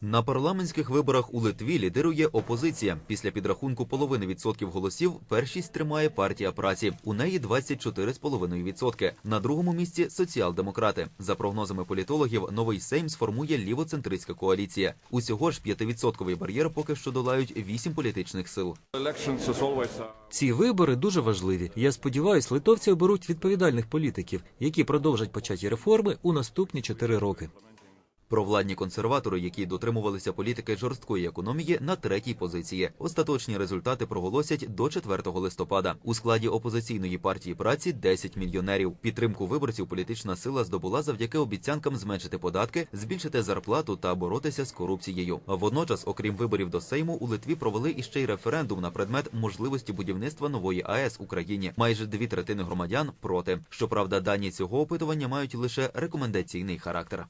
На парламентських виборах у Литві лідирує опозиція. Після підрахунку половини відсотків голосів першість тримає партія праці. У неї 24,5 відсотки. На другому місці соціал-демократи. За прогнозами політологів, новий Сейм сформує лівоцентристська коаліція. Усього ж п'ятивідсотковий бар'єр поки що долають вісім політичних сил. Ці вибори дуже важливі. Я сподіваюся, литовці оберуть відповідальних політиків, які продовжать початі реформи у наступні чотири роки. Провладні консерватори, які дотримувалися політики жорсткої економії, на третій позиції. Остаточні результати проголосять до 4 листопада. У складі опозиційної партії праці 10 мільйонерів. Підтримку виборців політична сила здобула завдяки обіцянкам зменшити податки, збільшити зарплату та боротися з корупцією. Водночас, окрім виборів до Сейму, у Литві провели іще й референдум на предмет можливості будівництва нової АЕС Україні. Майже дві третини громадян проти. Щоправда, дані цього опитування мають лише рекомендаційний характер.